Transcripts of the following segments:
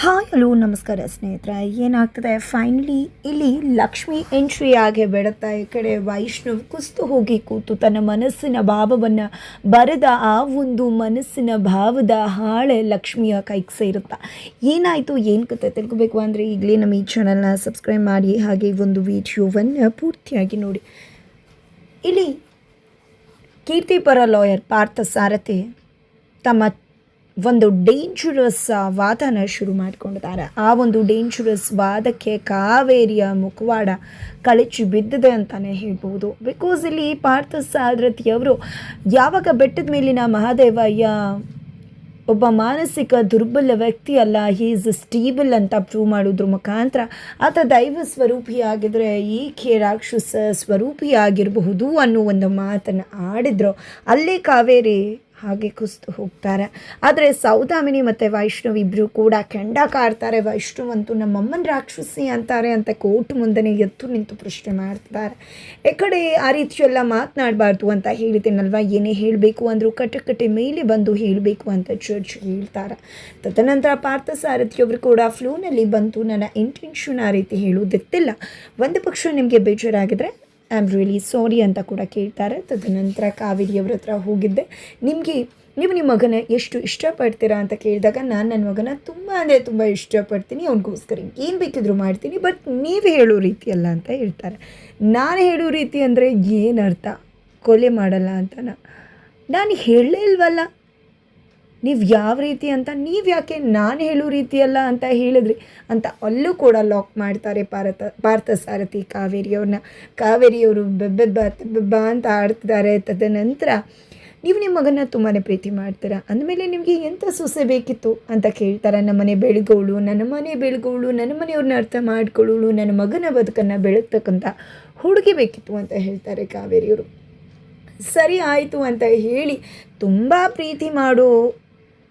Hi, hello, ನಮಸ್ಕಾರ ಸ್ನೇಹಿತರೆ. ಏನಾಗ್ತದೆ? ಫೈನಲಿ ಇಲ್ಲಿ ಲಕ್ಷ್ಮಿ ಎಂಟ್ರಿ ಆಗಿ ಬಿಡುತ್ತಾ ಈ ಕಡೆ ವೈಷ್ಣವ್ ಕುಸ್ತು ಹೋಗಿ ಕೂತು ತನ್ನ ಮನಸ್ಸಿನ ಭಾವವನ್ನು ಬರೆದ ಆ ಒಂದು ಮನಸ್ಸಿನ ಭಾವದ ಹಾಳೆ ಲಕ್ಷ್ಮಿಯ ಕೈಗೆ ಸೇರುತ್ತಾ. ಏನಾಯಿತು? ಏನು ಕತೆ ತಿಳ್ಕೊಬೇಕು ಅಂದರೆ ಈಗಲೇ ನಮ್ಮ ಈ ಚಾನಲ್ನ ಸಬ್ಸ್ಕ್ರೈಬ್ ಮಾಡಿ, ಹಾಗೆ ಒಂದು ವಿಡಿಯೋವನ್ನು ಪೂರ್ತಿಯಾಗಿ ನೋಡಿ. ಇಲ್ಲಿ ಕೀರ್ತಿಪರ ಲಾಯರ್ ಪಾರ್ಥ ಸಾರಥಿ ತಮ್ಮ ಒಂದು ಡೇಂಜರಸ್ ವಾದನ ಶುರು ಮಾಡಿಕೊಂಡಿದ್ದಾರೆ. ಆ ಒಂದು ಡೇಂಜರಸ್ ವಾದಕ್ಕೆ ಕಾವೇರಿಯ ಮುಖವಾಡ ಕಳಚಿ ಬಿದ್ದಿದೆ ಅಂತಲೇ ಹೇಳ್ಬೋದು ಬಿಕಾಸ್ ಇಲ್ಲಿ ಪಾರ್ಥ ಸಾರಥಿಯವರು ಯಾವಾಗ ಬೆಟ್ಟದ ಮೇಲಿನ ಮಹಾದೇವಯ್ಯ ಒಬ್ಬ ಮಾನಸಿಕ ದುರ್ಬಲ ವ್ಯಕ್ತಿ ಅಲ್ಲ ಈಸ್ ಸ್ಟೀಬಲ್ ಅಂತ ಪ್ರೂವ್ ಮಾಡೋದ್ರ ಮುಖಾಂತರ. ಆತ ದೈವ ಸ್ವರೂಪಿಯಾಗಿದ್ದರೆ ಈಕೆ ರಾಕ್ಷಸ ಸ್ವರೂಪಿಯಾಗಿರಬಹುದು ಅನ್ನೋ ಒಂದು ಮಾತನ್ನು ಆಡಿದ್ರು. ಅಲ್ಲೇ ಕಾವೇರಿ ಹಾಗೆ ಕುಸ್ತು ಹೋಗ್ತಾರೆ. ಆದರೆ ಸೌದಾಮಿನಿ ಮತ್ತು ವೈಷ್ಣವ್ ಇಬ್ಬರು ಕೂಡ ಕೆಂಡ ಕಾಡ್ತಾರೆ. ವೈಷ್ಣವ್ ಅಂತೂ ನಮ್ಮಮ್ಮನ ರಾಕ್ಷಸಿ ಅಂತಾರೆ ಅಂತ ಕೋರ್ಟ್ ಮುಂದೆ ಎತ್ತು ನಿಂತು ಪ್ರಶ್ನೆ ಮಾಡ್ತಿದ್ದಾರೆ. ಈ ಕಡೆ ಆ ರೀತಿಯೆಲ್ಲ ಮಾತನಾಡಬಾರ್ದು ಅಂತ ಹೇಳಿದ್ದೇನಲ್ವ ಏನೇ ಹೇಳಬೇಕು ಅಂದರೂ ಕಟ್ಟಕಟ್ಟೆ ಮೇಲೆ ಬಂದು ಹೇಳಬೇಕು ಅಂತ ಚರ್ಚ್ ಹೇಳ್ತಾರೆ. ತದನಂತರ ಪಾರ್ಥ ಸಾರಥಿಯವರು ಕೂಡ ಫ್ಲೋನಲ್ಲಿ ಬಂತು ನನ್ನ ಇಂಟೆನ್ಷನ್ ಆ ರೀತಿ ಹೇಳುವುದಿತ್ತಿಲ್ಲ ಒಂದು ಪಕ್ಷ ನಿಮಗೆ ಬೇಜಾರಾಗಿದ್ರೆ ಐ ಆಮ್ ರಿಯಲಿ ಸಾರಿ ಅಂತ ಕೂಡ ಕೇಳ್ತಾರೆ. ತದನಂತರ ಕಾವೇರಿಯವ್ರ ಹತ್ರ ಹೋಗಿದ್ದೆ. ನಿಮಗೆ, ನೀವು ನಿಮ್ಮ ಮಗನ ಎಷ್ಟು ಇಷ್ಟಪಡ್ತೀರಾ ಅಂತ ಕೇಳಿದಾಗ ನಾನು ನನ್ನ ಮಗನ ತುಂಬ ಅಂದರೆ ತುಂಬ ಇಷ್ಟಪಡ್ತೀನಿ, ಅವನಿಗೋಸ್ಕರ ಏನು ಬೇಕಿದ್ರು ಮಾಡ್ತೀನಿ ಬಟ್ ನೀವು ಹೇಳೋ ರೀತಿ ಅಲ್ಲ ಅಂತ ಹೇಳ್ತಾರೆ. ನಾನು ಹೇಳೋ ರೀತಿ ಅಂದರೆ ಏನು ಅರ್ಥ? ಕೊಲೆ ಮಾಡಲ್ಲ ಅಂತನ ನಾನು ಹೇಳಲೇ ಇಲ್ವಲ್ಲ. ನೀವು ಯಾವ ರೀತಿ ಅಂತ, ನೀವು ಯಾಕೆ ನಾನು ಹೇಳೋ ರೀತಿಯಲ್ಲ ಅಂತ ಹೇಳಿದ್ರಿ ಅಂತ ಅಲ್ಲೂ ಕೂಡ ಲಾಕ್ ಮಾಡ್ತಾರೆ ಭಾರತ ಪಾರ್ಥ ಸಾರಥಿ ಕಾವೇರಿಯವ್ರನ್ನ ಕಾವೇರಿಯವರು ಬೆಬ್ಬೆಬ್ಬ ಬೆಬ್ಬ ಅಂತ ಆಡ್ತಿದ್ದಾರೆ ತದನಂತರ ನೀವು ನಿಮ್ಮ ಮಗನ ತುಂಬಾ ಪ್ರೀತಿ ಮಾಡ್ತೀರಾ? ಅಂದಮೇಲೆ ನಿಮಗೆ ಎಂಥ ಸೊಸೆ ಬೇಕಿತ್ತು ಅಂತ ಕೇಳ್ತಾರೆ? ನಮ್ಮನೆ ಬೆಳಗೋಳು, ನನ್ನ ಮನೆ ಬೆಳಗೋಳು, ನನ್ನ ಮನೆಯವ್ರನ್ನ ಅರ್ಥ ಮಾಡ್ಕೊಳ್ಳೋಳು, ನನ್ನ ಮಗನ ಬದುಕನ್ನು ಬೆಳಗ್ತಕ್ಕಂಥ ಹುಡುಗಿ ಬೇಕಿತ್ತು ಅಂತ ಹೇಳ್ತಾರೆ ಕಾವೇರಿಯವರು ಸರಿ ಆಯಿತು ಅಂತ ಹೇಳಿ ತುಂಬ ಪ್ರೀತಿ ಮಾಡೋ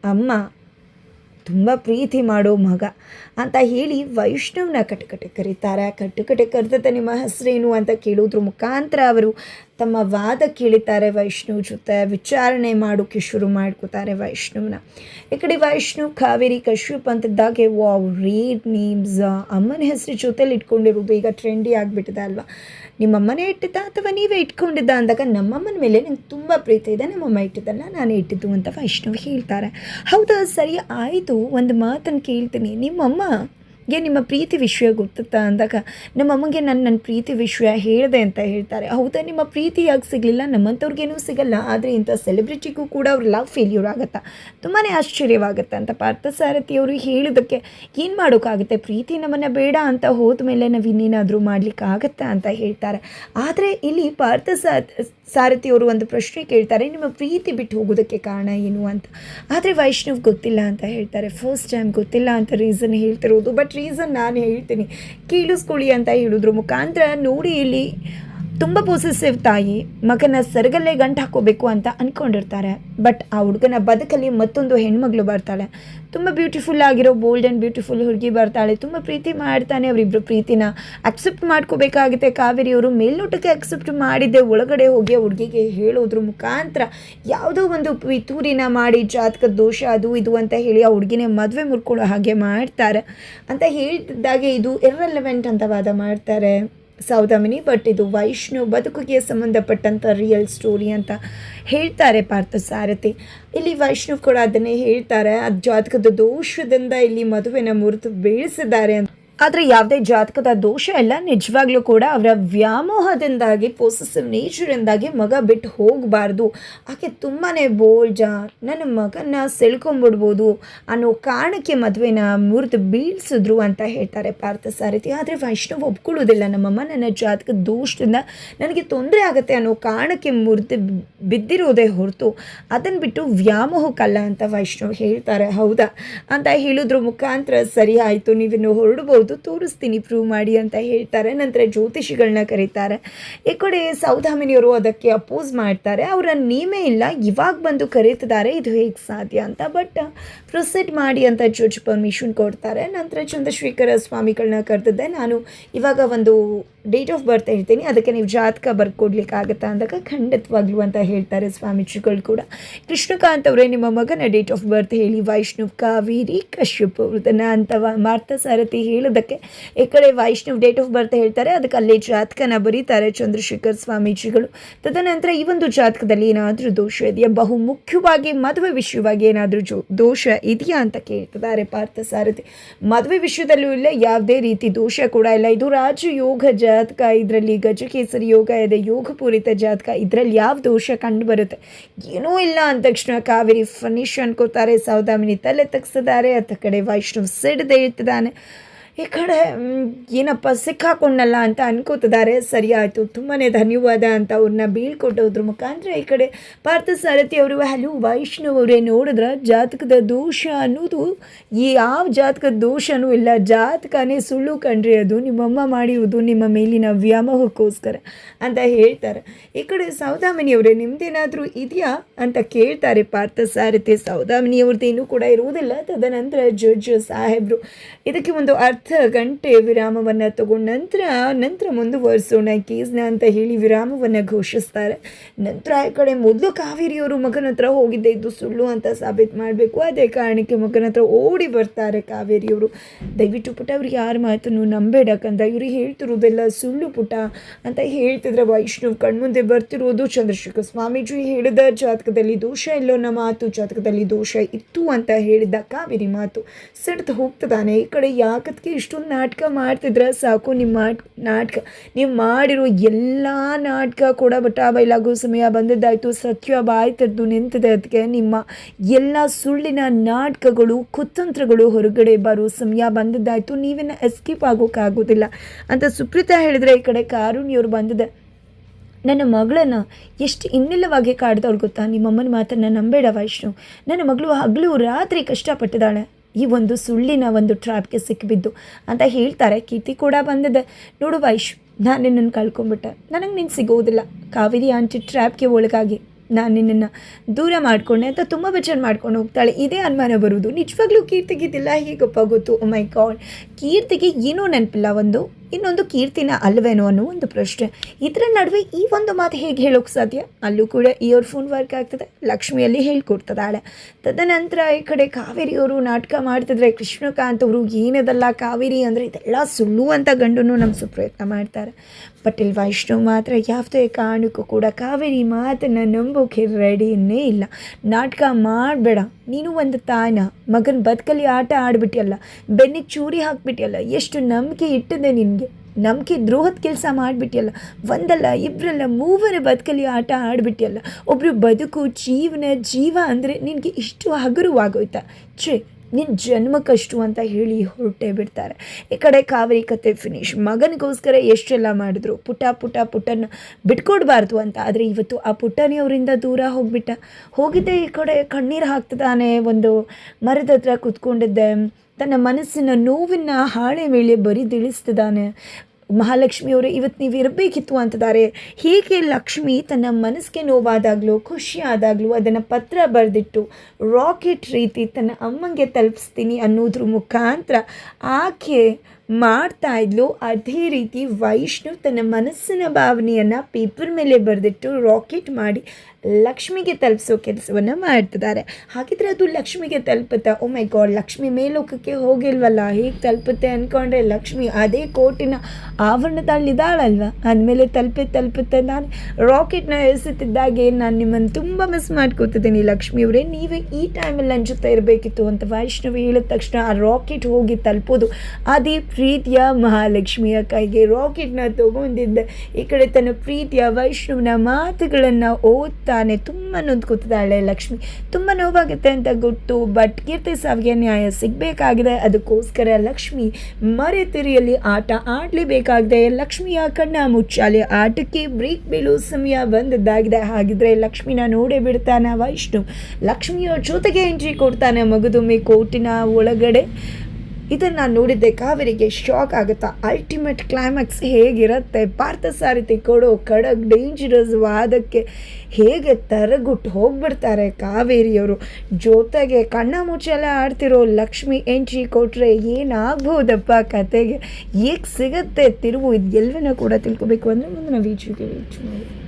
ಅಮ್ಮ ತುಂಬ ಪ್ರೀತಿ ಮಾಡೋ ಮಗ. ಅಂತ ಹೇಳಿ ವೈಷ್ಣವನ ಕಟಕಟೆ ಕರೀತಾರೆ. ಕಟಕಟೆ ಕರೆದ ನಿಮ್ಮ ಹೆಸರೇನು ಅಂತ ಕೇಳೋದ್ರ ಮುಖಾಂತರ ಅವರು ತಮ್ಮ ವಾದ ಕೇಳಿತಾರೆ ವೈಷ್ಣವ್ ಜೊತೆ. ವಿಚಾರಣೆ ಮಾಡೋಕ್ಕೆ ಶುರು ಮಾಡ್ಕೋತಾರೆ ವೈಷ್ಣವನ. ಈ ಕಡೆ ವೈಷ್ಣವ್ ಕಾವೇರಿ, ಕಶ್ಯಪ್ ಅಂತಿದ್ದಾಗೆ, ವಾವ್, ರೀಡ್ ನೇಮ್ಸ್ ಅಮ್ಮನ ಹೆಸರು ಜೊತೆಲಿ ಇಟ್ಕೊಂಡಿರೋದು ಈಗ ಟ್ರೆಂಡಿ ಆಗಿಬಿಟ್ಟಿದೆ ಅಲ್ವಾ? ನಿಮ್ಮಮ್ಮನೇ ಇಟ್ಟಿದ್ದ ಅಥವಾ ನೀವೇ ಇಟ್ಕೊಂಡಿದ್ದ ಅಂದಾಗ ನಮ್ಮಮ್ಮನ ಮೇಲೆ ನಂಗೆ ತುಂಬ ಪ್ರೀತಿ ಇದೆ. ನಮ್ಮಮ್ಮ ಇಟ್ಟಿದ್ದಲ್ಲ ನಾನೇ ಇಟ್ಟಿದ್ದು ಅಂತ ವೈಷ್ಣವ್ ಹೇಳ್ತಾರೆ. ಹೌದಾ, ಸರಿ, ಆಯಿತು. ಒಂದು ಮಾತನ್ನು ಕೇಳ್ತೀನಿ. ನಿಮ್ಮಮ್ಮ amanhã. ಗೆ ನಿಮ್ಮ ಪ್ರೀತಿ ವಿಷಯ ಗೊತ್ತಾ ಅಂದಾಗ ನಮ್ಮಮ್ಮಗೆ ನಾನು ನನ್ನ ಪ್ರೀತಿ ವಿಷಯ ಹೇಳಿದೆ ಅಂತ ಹೇಳ್ತಾರೆ. ಹೌದಾ? ನಿಮ್ಮ ಪ್ರೀತಿ ಯಾಕೆ ಸಿಗಲಿಲ್ಲ? ನಮ್ಮಂಥವ್ರಿಗೇನೂ ಸಿಗಲ್ಲ. ಆದರೆ ಇಂಥ ಸೆಲೆಬ್ರಿಟಿಗೂ ಕೂಡ ಅವ್ರ ಲವ್ ಫೇಲ್ಯೂರ್ ಆಗುತ್ತಾ? ತುಂಬಾ ಆಶ್ಚರ್ಯವಾಗುತ್ತೆ ಅಂತ ಪಾರ್ಥಸಾರಥಿಯವರು ಹೇಳಿದ್ದಕ್ಕೆ ಏನು ಮಾಡೋಕ್ಕಾಗುತ್ತೆ ಪ್ರೀತಿ ನಮ್ಮನ್ನು ಬೇಡ ಅಂತ ಹೋದ ಮೇಲೆ ನಾವು ಇನ್ನೇನಾದರೂ ಮಾಡಲಿಕ್ಕಾಗತ್ತಾ ಅಂತ ಹೇಳ್ತಾರೆ. ಆದರೆ ಇಲ್ಲಿ ಪಾರ್ಥ ಸಾರಥಿಯವರು ಒಂದು ಪ್ರಶ್ನೆ ಕೇಳ್ತಾರೆ. ನಿಮ್ಮ ಪ್ರೀತಿ ಬಿಟ್ಟು ಹೋಗೋದಕ್ಕೆ ಕಾರಣ ಏನು ಅಂತ? ಆದರೆ ವೈಷ್ಣವ್ ಗೊತ್ತಿಲ್ಲ ಅಂತ ಹೇಳ್ತಾರೆ. ಫಸ್ಟ್ ಟೈಮ್ ಗೊತ್ತಿಲ್ಲ ಅಂತ ರೀಸನ್ ಹೇಳ್ತಿರೋದು. ಬಟ್ ರೀಸನ್ ನಾನು ಹೇಳ್ತೀನಿ. ಕೀಳಿಸ್ಕೊಳ್ಳಿ ಅಂತ ಹೇಳಿದ್ರು. ಮುಖಾಂತರ ನೋಡಿ ಇಲ್ಲಿ ತುಂಬ ಪೊಸೆಸಿವ್ ತಾಯಿ, ಮಗನ ಸರಗಲ್ಲೇ ಗಂಟು ಹಾಕೋಬೇಕು ಅಂತ ಅಂದ್ಕೊಂಡಿರ್ತಾರೆ ಬಟ್ ಆ ಹುಡುಗನ ಬದುಕಲ್ಲಿ ಮತ್ತೊಂದು ಹೆಣ್ಮಗಳು ಬರ್ತಾಳೆ. ತುಂಬ ಬ್ಯೂಟಿಫುಲ್ ಆಗಿರೋ ಬೋಲ್ಡ್ ಆ್ಯಂಡ್ ಬ್ಯೂಟಿಫುಲ್ ಹುಡುಗಿ ಬರ್ತಾಳೆ. ತುಂಬ ಪ್ರೀತಿ ಮಾಡ್ತಾನೆ ಅವರಿಬ್ಬರು ಪ್ರೀತಿನ. ಅಕ್ಸೆಪ್ಟ್ ಮಾಡ್ಕೋಬೇಕಾಗುತ್ತೆ. ಕಾವೇರಿಯವರು ಮೇಲ್ನೋಟಕ್ಕೆ ಅಕ್ಸೆಪ್ಟ್ ಮಾಡಿದ್ದೆ. ಒಳಗಡೆ ಹೋಗಿ ಹುಡುಗಿಗೆ ಹೇಳೋದ್ರ ಮುಖಾಂತರ ಯಾವುದೋ ಒಂದು ಪಿತೂರಿನ ಮಾಡಿ, ಜಾತಕ ದೋಷ ಅದು ಇದು ಅಂತ ಹೇಳಿ ಆ ಹುಡುಗಿನೇ ಮದುವೆ ಮುರ್ಕೊಳ್ಳೋ ಹಾಗೆ ಮಾಡ್ತಾರೆ. ಅಂತ ಹೇಳ್ತಿದ್ದಾಗೆ ಇದು ಇರ್ರೆಲೆವೆಂಟ್ ಅಂತ ವಾದ ಮಾಡ್ತಾರೆ. ಸೌದಾಮಿನಿ ಬಟ್ ಇದು ವೈಷ್ಣವ್ ಬದುಕಿಗೆ ಸಂಬಂಧಪಟ್ಟಂಥ ರಿಯಲ್ ಸ್ಟೋರಿ ಅಂತ ಹೇಳ್ತಾರೆ ಪಾರ್ಥ ಸಾರಥಿ ಇಲ್ಲಿ ವೈಷ್ಣವ್ ಕೂಡ ಅದನ್ನೇ ಹೇಳ್ತಾರೆ. ಅದು ಜಾತಕದ ದೋಷದಿಂದ ಇಲ್ಲಿ ಮದುವೆನ ಮುರಿದು ಬೀಳಿಸಿದ್ದಾರೆ ಅಂತ. ಆದರೆ ಯಾವುದೇ ಜಾತಕದ ದೋಷ ಇಲ್ಲ. ನಿಜವಾಗ್ಲೂ ಕೂಡ ಅವರ ವ್ಯಾಮೋಹದಿಂದಾಗಿ ಪೊಸೆಸಿವ್ ನೇಚರಿಂದಾಗಿ ಮಗ ಬಿಟ್ಟು ಹೋಗಬಾರ್ದು. ಆಕೆ ತುಂಬಾ ಬೋಲ್ಜ ನನ್ನ ಮಗನ ಸೆಳ್ಕೊಂಬಿಡ್ಬೋದು ಅನ್ನೋ ಕಾರಣಕ್ಕೆ ಮದುವೆನ ಮುರಿದು ಬೀಳ್ಸಿದ್ರು ಅಂತ ಹೇಳ್ತಾರೆ ಪಾರ್ಥ ಸಾರಥಿ ಆದರೆ ವೈಷ್ಣವ್ ಒಪ್ಕೊಳ್ಳೋದಿಲ್ಲ ನಮ್ಮಮ್ಮ ನನ್ನ ಜಾತಕದ ದೋಷದಿಂದ ನನಗೆ ತೊಂದರೆ ಆಗುತ್ತೆ ಅನ್ನೋ ಕಾರಣಕ್ಕೆ ಮುರಿದು ಬಿದ್ದಿರೋದೇ ಹೊರತು ಅದನ್ನು ಬಿಟ್ಟು ವ್ಯಾಮೋಹಕ್ಕಲ್ಲ ಅಂತ ವೈಷ್ಣವ್ ಹೇಳ್ತಾರೆ. ಹೌದಾ? ಅಂತ ಹೇಳಿದ್ರು ಮುಖಾಂತರ ಸರಿ ಆಯಿತು, ನೀವಿನ್ನು ಹೊರಡ್ಬೋದು. ತೋರಿಸ್ತೀನಿ ಪ್ರೂವ್ ಮಾಡಿ ಅಂತ ಹೇಳ್ತಾರೆ. ನಂತರ ಜ್ಯೋತಿಷಿಗಳನ್ನ ಕರೀತಾರೆ. ಈ ಕಡೆ ಸೌಧಾಮಿನಿಯವರು ಅದಕ್ಕೆ ಅಪೋಸ್ ಮಾಡ್ತಾರೆ. ಅವರ ನೇಮೇ ಇಲ್ಲ, ಇವಾಗ ಬಂದು ಕರೀತಿದ್ದಾರೆ, ಇದು ಹೇಗೆ ಸಾಧ್ಯ ಅಂತ. ಬಟ್ ಪ್ರೊಸೆಡ್ ಮಾಡಿ ಅಂತ ಜಡ್ಜ್ ಪರ್ಮಿಷನ್ ಕೊಡ್ತಾರೆ. ನಂತರ ಚಂದ್ರಶೇಖರ ಸ್ವಾಮಿಗಳನ್ನ ಕರೆದಿದ್ದೆ. ನಾನು ಇವಾಗ ಒಂದು ಡೇಟ್ ಆಫ್ ಬರ್ತ್ ಹೇಳ್ತೀನಿ. ಅದಕ್ಕೆ ನೀವು ಜಾತಕ ಬರ್ಕೊಡ್ಲಿಕ್ಕಾಗತ್ತಾ ಅಂದಾಗ ಖಂಡಿತವಾಗ್ಲೂ ಅಂತ ಹೇಳ್ತಾರೆ ಸ್ವಾಮೀಜಿಗಳು ಕೂಡ. ಕೃಷ್ಣಕಾಂತ್ ಅವರೇ, ನಿಮ್ಮ ಮಗನ ಡೇಟ್ ಆಫ್ ಬರ್ತ್ ಹೇಳಿ. ವೈಷ್ಣವ್ ಕಾವೇರಿ ಕಶ್ಯಪ್ ವೃತನ ಅಂತ ಮಾರ್ಥ ಸಾರಥಿ ಹೇಳೋದಕ್ಕೆ ಈ ಕಡೆ ವೈಷ್ಣವ್ ಡೇಟ್ ಆಫ್ ಬರ್ತ್ ಹೇಳ್ತಾರೆ. ಅದಕ್ಕೆ ಅಲ್ಲೇ ಜಾತಕನ ಬರೀತಾರೆ ಚಂದ್ರಶೇಖರ್ ಸ್ವಾಮೀಜಿಗಳು. ತದನಂತರ ಈ ಒಂದು ಜಾತಕದಲ್ಲಿ ಏನಾದರೂ ದೋಷ ಇದೆಯಾ? ಬಹು ಮುಖ್ಯವಾಗಿ ಮದುವೆ ವಿಷಯವಾಗಿ ಏನಾದರೂ ಜೋ ದೋಷ ಇದೆಯಾ ಅಂತ ಕೇಳ್ತಿದ್ದಾರೆ ಪಾರ್ಥ ಸಾರಥಿ. ಮದುವೆ ವಿಷಯದಲ್ಲೂ ಇಲ್ಲ, ಯಾವುದೇ ರೀತಿ ದೋಷ ಕೂಡ ಇಲ್ಲ. ಇದು ರಾಜಯೋಗ ಜಾತಕ, ಇದರಲ್ಲಿ ಗಜಕೇಸರಿ ಯೋಗ ಇದೆ, ಯೋಗಪೂರಿತ ಜಾತಕ, ಇದರಲ್ಲಿ ಯಾವ ದೋಷ ಕಂಡು ಬರುತ್ತೆ ಏನೂ ಇಲ್ಲ ಅಂದ ತಕ್ಷಣ ಕಾವೇರಿ ಫನಿಶ್ ಅನ್ಕೋತಾರೆ, ಸೌದಾಮಿನಿ ತಲೆ ತಗ್ಸಿದ್ದಾರೆ, ಅತ್ತ ಕಡೆ ವೈಷ್ಣವ್ ಸಿಡ್ದೆ ಇರ್ತಿದ್ದಾನೆ ಈ ಕಡೆ ಏನಪ್ಪ ಸಿಕ್ಕಾಕೊಂಡಲ್ಲ ಅಂತ ಅನ್ಕೋತಿದ್ದಾರೆ. ಸರಿ ಆಯಿತು ತುಂಬಾ ಧನ್ಯವಾದ ಅಂತ ಅವ್ರನ್ನ ಬೀಳ್ಕೊಟ್ಟೋದ್ರ ಮುಖಾಂತರ ಈ ಕಡೆ ಪಾರ್ಥ ಸಾರಥಿ ಅವರು ಹಲವು ವೈಷ್ಣವರೇ ನೋಡಿದ್ರೆ ಜಾತಕದ ದೋಷ ಅನ್ನೋದು? ಯಾವ ಜಾತಕದ ದೋಷನೂ ಇಲ್ಲ. ಜಾತಕನೇ ಸುಳ್ಳು ಕಂಡ್ರಿ ಅದು. ನಿಮ್ಮಮ್ಮ ಮಾಡಿರೋದು ನಿಮ್ಮ ಮೇಲಿನ ವ್ಯಾಮೋಹಕ್ಕೋಸ್ಕರ ಅಂತ ಹೇಳ್ತಾರೆ. ಈ ಕಡೆ ಸೌದಾಮಿನಿಯವರೇ ನಿಮ್ದೇನಾದರೂ ಇದೆಯಾ? ಅಂತ ಕೇಳ್ತಾರೆ ಪಾರ್ಥ ಸಾರಥಿ. ಸೌದಾಮಿನಿಯವ್ರದ್ದೇನೂ ಕೂಡ ಇರುವುದಿಲ್ಲ. ತದನಂತರ ಜಡ್ಜ್ ಸಾಹೇಬರು, ಇದಕ್ಕೆ ಒಂದು ಅರ್ಧ ಗಂಟೆ ವಿರಾಮವನ್ನು ತಗೊಂಡ ನಂತರ ನಂತರ ಮುಂದುವರಿಸೋಣ ಕೀಸ್ನ ಅಂತ ಹೇಳಿ ವಿರಾಮವನ್ನು ಘೋಷಿಸ್ತಾರೆ. ನಂತರ ಈ ಕಡೆ ಮೊದಲು ಕಾವೇರಿಯವರು ಮಗನ ಹತ್ರ ಹೋಗಿದ್ದೆ ಇದು ಸುಳ್ಳು ಅಂತ ಸಾಬೀತು ಮಾಡಬೇಕು. ಅದೇ ಕಾರಣಕ್ಕೆ ಮಗನ ಹತ್ರ ಓಡಿ ಬರ್ತಾರೆ ಕಾವೇರಿಯವರು. ದಯವಿಟ್ಟು ಪುಟ ಅವ್ರಿಗೆ ಯಾರ ಮಾತನ್ನು ನಂಬೇಡಕ್ಕಂತ ಇವರು ಹೇಳ್ತಿರೋದೆಲ್ಲ ಸುಳ್ಳು ಪುಟ ಅಂತ ಹೇಳ್ತಿದ್ರೆ ವೈಷ್ಣವ್ ಕಣ್ಮುಂದೆ ಬರ್ತಿರೋದು ಚಂದ್ರಶೇಖರ್ ಸ್ವಾಮೀಜಿ ಹೇಳಿದ ಜಾತಕದಲ್ಲಿ ದೋಷ ಇಲ್ಲೋ ನಮ್ಮ ಮಾತು, ಜಾತಕದಲ್ಲಿ ದೋಷ ಇತ್ತು ಅಂತ ಹೇಳಿದ ಕಾವೇರಿ ಮಾತು ಸಿಡ್ದು ಹೋಗ್ತದಾನೆ. ಈ ಕಡೆ ಯಾಕತ್ಗೆ ಇಷ್ಟೊಂದು ನಾಟಕ ಮಾಡ್ತಿದ್ರೆ, ಸಾಕು ನಿಮ್ಮ ನಾಟಕ. ನೀವು ಮಾಡಿರೋ ಎಲ್ಲ ನಾಟಕ ಕೂಡ ಬಟ ಬೈಲಾಗು ಸಮಯ ಬಂದದ್ದಾಯಿತು, ಸತ್ಯ ಬಾಯ್ತದ್ದು ನಿಂತಿದೆ ಅದಕ್ಕೆ ನಿಮ್ಮ ಎಲ್ಲ ಸುಳ್ಳಿನ ನಾಟಕಗಳು, ಕುತಂತ್ರಗಳು ಹೊರಗಡೆ ಬರೋ ಸಮಯ ಬಂದದ್ದಾಯಿತು ನೀವೇನು ಎಸ್ಕೇಪ್ ಆಗೋಕ್ಕಾಗೋದಿಲ್ಲ. ಅಂತ ಸುಪ್ರೀತಾ ಹೇಳಿದ್ರೆ ಈ ಕಡೆ ಕಾರುಣ್ಯವ್ರು ಬಂದಿದೆ. ನನ್ನ ಮಗಳನ್ನು ಎಷ್ಟು ಇನ್ನಿಲ್ಲವಾಗಿ ಕಾಡ್ದವಳು ಗೊತ್ತಾ? ನಿಮ್ಮಮ್ಮನ ಮಾತನ್ನು ನಂಬೇಡ ವೈಷ್ಣು. ನನ್ನ ಮಗಳು ಹಗಲು ರಾತ್ರಿ ಕಷ್ಟಪಟ್ಟಿದ್ದಾಳೆ. ಈ ಒಂದು ಸುಳ್ಳಿನ ಒಂದು ಟ್ರಾಪ್ಗೆ ಸಿಕ್ಕಿಬಿದ್ದು ಅಂತ ಹೇಳ್ತಾರೆ. ಕೀರ್ತಿ ಕೂಡ ಬಂದಿದೆ. ನೋಡು ವೈಶ್, ನಾನು ನಿನ್ನನ್ನು ಕಳ್ಕೊಂಡ್ಬಿಟ್ಟೆ ನನಗೆ ನೀನು ಸಿಗೋದಿಲ್ಲ. ಕಾವೇರಿ ಆಂಟಿ ಟ್ರ್ಯಾಪ್ಗೆ ಒಳಗಾಗಿ ನಾನು ನಿನ್ನನ್ನು ದೂರ ಮಾಡಿಕೊಂಡೆ ಅಂತ ತುಂಬ ಬೇಜಾರು ಮಾಡ್ಕೊಂಡು ಹೋಗ್ತಾಳೆ. ಇದೇ ಅನುಮಾನ ಬರುವುದು. ನಿಜವಾಗ್ಲೂ ಕೀರ್ತಿಗಿದಿಲ್ಲ ಹೇಗಪ್ಪ ಗೊತ್ತು? ಮೈ ಗಾಡ್ ಕೀರ್ತಿಗೆ ಏನೂ ನೆನಪಿಲ್ಲ. ಒಂದು ಇನ್ನೊಂದು ಕೀರ್ತಿನ ಅಲ್ವೇನೋ ಅನ್ನೋ ಒಂದು ಪ್ರಶ್ನೆ. ಇದರ ನಡುವೆ ಈ ಒಂದು ಮಾತು ಹೇಗೆ ಹೇಳೋಕೆ ಸಾಧ್ಯ? ಅಲ್ಲೂ ಕೂಡ ಇಯರ್ಫೋನ್ ವರ್ಕ್ ಆಗ್ತದೆ. ಲಕ್ಷ್ಮಿಯಲ್ಲಿ ಹೇಳ್ಕೊಡ್ತದಾಳೆ. ತದನಂತರ ಈ ಕಡೆ ಕಾವೇರಿಯವರು ನಾಟಕ ಮಾಡ್ತಿದ್ರೆ ಕೃಷ್ಣಕಾಂತ್ ಅವರು ಏನದಲ್ಲ ಕಾವೇರಿ ಅಂದರೆ ಇದೆಲ್ಲ ಸುಳ್ಳು ಅಂತ ಗಂಡನು ನಮ್ಮ ಪ್ರಯತ್ನ ಮಾಡ್ತಾರೆ. ಬಟ್ ಇಲ್ಲಿ ವೈಷ್ಣವ್ ಮಾತ್ರ. ಯಾವುದೇ ಕಾರಣಕ್ಕೂ ಕೂಡ ಕಾವೇರಿ ಮಾತನ್ನು ನಂಬೋಕೆ ರೆಡಿಯೇ ಇಲ್ಲ. ನಾಟಕ ಮಾಡಬೇಡ. ನೀನು ಒಂದು ತಾನ. ಮಗನ ಬದುಕಲ್ಲಿ ಆಟ ಆಡ್ಬಿಟ್ಟಿಯಲ್ಲ ಬೆನ್ನಿಗೆ ಚೂರಿ ಹಾಕ್ಬಿಟ್ಟಿಯಲ್ಲ ಎಷ್ಟು ನಂಬಿಕೆ ಇಟ್ಟಿದೆ ನಿನಗೆ? ನಂಬಿಕೆ ದ್ರೋಹದ ಕೆಲಸ ಮಾಡಿಬಿಟ್ಟಿಯಲ್ಲ ಒಂದಲ್ಲ ಇಬ್ಬರಲ್ಲ ಮೂವರ ಬದುಕಲ್ಲಿ ಆಟ ಆಡಿಬಿಟ್ಟಿಯಲ್ಲ ಒಬ್ಬರು ಬದುಕು, ಜೀವನ, ಜೀವ ಅಂದರೆ ನಿನಗೆ ಇಷ್ಟು ಹಗುರವಾಗೋಯ್ತಾ? ಛೇ ನಿನ್ನ ಜನ್ಮಕ್ಕಷ್ಟು ಅಂತ ಹೇಳಿ ಹೊರಟೇ ಬಿಡ್ತಾರೆ. ಈ ಕಡೆ ಕಾವೇರಿ ಕತೆ ಫಿನಿಶ್ ಮಗನಿಗೋಸ್ಕರ ಎಷ್ಟೆಲ್ಲ ಮಾಡಿದ್ರು? ಪುಟ ಪುಟ ಪುಟ್ಟನ ಬಿಟ್ಕೊಡ್ಬಾರ್ದು ಅಂತ. ಆದರೆ ಇವತ್ತು ಆ ಪುಟ್ಟನಿ ಅವರಿಂದ ದೂರ ಹೋಗ್ಬಿಟ್ಟ. ಹೋಗಿದ್ದೆ ಈ ಕಡೆ ಕಣ್ಣೀರು ಹಾಕ್ತಿದ್ದಾನೆ ಒಂದು ಮರದ ಹತ್ರ ಕುತ್ಕೊಂಡಿದ್ದೆ. ತನ್ನ ಮನಸ್ಸಿನ ನೋವಿನ ಹಾಳೆ ಮೇಲೆ ಬರಿದಿಳಿಸ್ತಿದ್ದಾನೆ ಮಹಾಲಕ್ಷ್ಮಿಯವರು ಇವತ್ತು ನೀವು ಇರಬೇಕಿತ್ತು ಅಂತಿದ್ದಾರೆ. ಹೀಗೆ ಲಕ್ಷ್ಮಿ ತನ್ನ ಮನಸ್ಸಿಗೆ ನೋವಾದಾಗಲೂ, ಖುಷಿ ಆದಾಗಲೂ ಅದನ್ನು ಪತ್ರ ಬರೆದಿಟ್ಟು ರಾಕೆಟ್ ರೀತಿ ತನ್ನ ಅಮ್ಮಂಗೆ ತಲುಪಿಸ್ತೀನಿ ಅನ್ನೋದ್ರ ಮುಖಾಂತರ ಆಕೆ ಮಾಡ್ತಾ ಇದ್ಲು. ಅದೇ ರೀತಿ ವೈಷ್ಣು ತನ್ನ ಮನಸ್ಸಿನ ಭಾವನೆಯನ್ನು ಪೇಪರ್ ಮೇಲೆ ಬರೆದಿಟ್ಟು ರಾಕೆಟ್ ಮಾಡಿ ಲಕ್ಷ್ಮಿಗೆ ತಲುಪಿಸೋ ಕೆಲಸವನ್ನು ಮಾಡ್ತಿದ್ದಾರೆ. ಹಾಗಿದ್ರೆ ಅದು ಲಕ್ಷ್ಮಿಗೆ ತಲುಪುತ್ತೆ? ಓ ಮೈ ಗಾಡ್ ಲಕ್ಷ್ಮಿ ಮೇಲೋಕಕ್ಕೆ ಹೋಗಿಲ್ವಲ್ಲ? ಹೇಗೆ ತಲುಪುತ್ತೆ ಅಂದ್ಕೊಂಡ್ರೆ ಲಕ್ಷ್ಮಿ ಅದೇ ಕೋಟಿನ ಆವರಣದಲ್ಲಿದ್ದಾಳಲ್ವ? ಅಂದಮೇಲೆ ತಲುಪೆ ತಲುಪುತ್ತೆ. ನಾನು ರಾಕೆಟ್ನ ಎಸೆತಿದ್ದಾಗೆ ನಾನು ನಿಮ್ಮನ್ನು ತುಂಬ ಮಿಸ್ ಮಾಡ್ಕೋತಿದ್ದೀನಿ ಲಕ್ಷ್ಮಿಯವರೇ ನೀವೇ ಈ ಟೈಮಲ್ಲಿ ನನ್ನ ಇರಬೇಕಿತ್ತು ಅಂತ ವೈಷ್ಣವಿ ಹೇಳಿದ ತಕ್ಷಣ ಆ ರಾಕೆಟ್ ಹೋಗಿ ತಲುಪೋದು. ಅದೇ ಪ್ರೀತಿಯ ಮಹಾಲಕ್ಷ್ಮಿಯ ಕೈಗೆ ರಾಕೆಟ್ನ ತಗೊಂಡಿದ್ದೆ. ಈ ಕಡೆ ತನ್ನ ಪ್ರೀತಿಯ ವೈಷ್ಣವನ ಮಾತುಗಳನ್ನು ಓದ್ತಾನೆ ತುಂಬ ನೊಂದ್ಕೋತಿದ್ದಾಳೆ ಲಕ್ಷ್ಮಿ. ತುಂಬ ನೋವಾಗುತ್ತೆ ಅಂತ ಗೊತ್ತು ಬಟ್ ಕೀರ್ತಿ ಸಾವಿಗೆ ನ್ಯಾಯ ಸಿಗಬೇಕಾಗಿದೆ. ಅದಕ್ಕೋಸ್ಕರ ಲಕ್ಷ್ಮಿ ಮರೆತಿರಿಯಲ್ಲಿ ಆಟ ಆಡಲೇಬೇಕಾಗಿದೆ. ಲಕ್ಷ್ಮಿಯ ಕಣ್ಣ ಮುಚ್ಚಾಲೆ ಆಟಕ್ಕೆ ಬ್ರೇಕ್ ಬೀಳೋ ಸಮಯ ಬಂದದ್ದಾಗಿದೆ. ಹಾಗಿದ್ರೆ ಲಕ್ಷ್ಮಿನ ನೋಡೇ ಬಿಡ್ತಾನೆ ವೈಷ್ಣು ಲಕ್ಷ್ಮಿಯ ಜೊತೆಗೆ ಎಂಟ್ರಿ ಕೊಡ್ತಾನೆ ಮಗದೊಮ್ಮೆ ಕೋಟಿನ ಒಳಗಡೆ. ಇದನ್ನು ನೋಡಿದ್ದೆ ಕಾವೇರಿಗೆ ಶಾಕ್ ಆಗುತ್ತಾ? ಅಲ್ಟಿಮೇಟ್ ಕ್ಲೈಮ್ಯಾಕ್ಸ್ ಹೇಗಿರುತ್ತೆ? ಪಾರ್ಥಸಾರಥಿ ಕೊಡೋ ಖಡಕ್ ಡೇಂಜರಸ್ ವಾದಕ್ಕೆ ಹೇಗೆ ತರಗುಟ್ಟು ಹೋಗ್ಬಿಡ್ತಾರೆ ಕಾವೇರಿಯವರು? ಜೊತೆಗೆ ಕಣ್ಣ ಮುಚ್ಚಲ ಆಡ್ತಿರೋ ಲಕ್ಷ್ಮಿ ಎಂಟ್ರಿ ಕೊಟ್ಟರೆ ಏನಾಗ್ಬೋದಪ್ಪ ಕತೆಗೆ? ಹೇಗೆ ಸಿಗತ್ತೆ ತಿರುವು? ಇದು ಎಲ್ಲವನ್ನ ಕೂಡ ತಿಳ್ಕೊಬೇಕು. ಅಂದರೆ ಮುಂದಿನ ವೀಚುಗೆ ವೀಚು